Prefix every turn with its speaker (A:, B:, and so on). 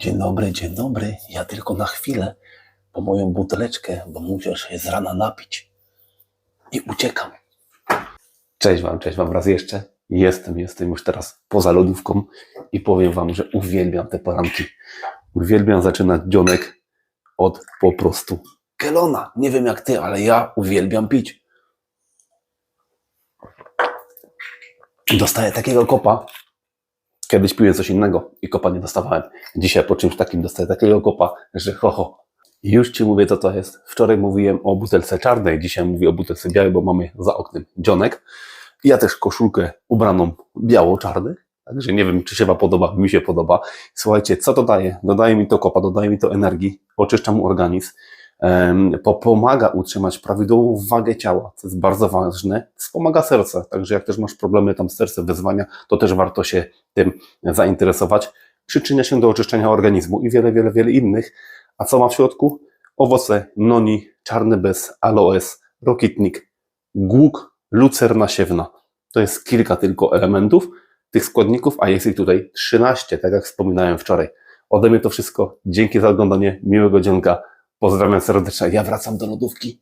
A: Dzień dobry, dzień dobry. Ja tylko na chwilę po moją buteleczkę, bo muszę się z rana napić. I uciekam. Cześć Wam, cześć Wam raz jeszcze. Jestem, jestem już teraz poza lodówką i powiem Wam, że uwielbiam te poranki. Uwielbiam zaczynać dzionek od po prostu kelona. Nie wiem jak Ty, ale ja uwielbiam pić. Dostaję takiego kopa. Kiedyś piłem coś innego i kopa nie dostawałem. Dzisiaj po czymś takim dostaję takiego kopa, że ho, ho. Już Ci mówię, co to jest. Wczoraj mówiłem o butelce czarnej, dzisiaj mówię o butelce białej, bo mamy za oknem dzionek. Ja też koszulkę ubraną biało-czarny, także nie wiem, czy się Wam podoba, mi się podoba. Słuchajcie, co to daje? Dodaje mi to kopa, dodaje mi to energii, oczyszcza mu organizm, pomaga utrzymać prawidłową wagę ciała, co jest bardzo ważne, wspomaga serce, także jak też masz problemy tam z sercem, wyzwania, to też warto się tym zainteresować. Przyczynia się do oczyszczenia organizmu i wiele, wiele, wiele innych. A co ma w środku? Owoce noni, czarny bez, aloes, rokitnik, głuk, lucerna siewna. To jest kilka tylko elementów tych składników, a jest ich tutaj 13, tak jak wspominałem wczoraj. Ode mnie to wszystko. Dzięki za oglądanie. Miłego dzionka. Pozdrawiam serdecznie. Ja wracam do lodówki.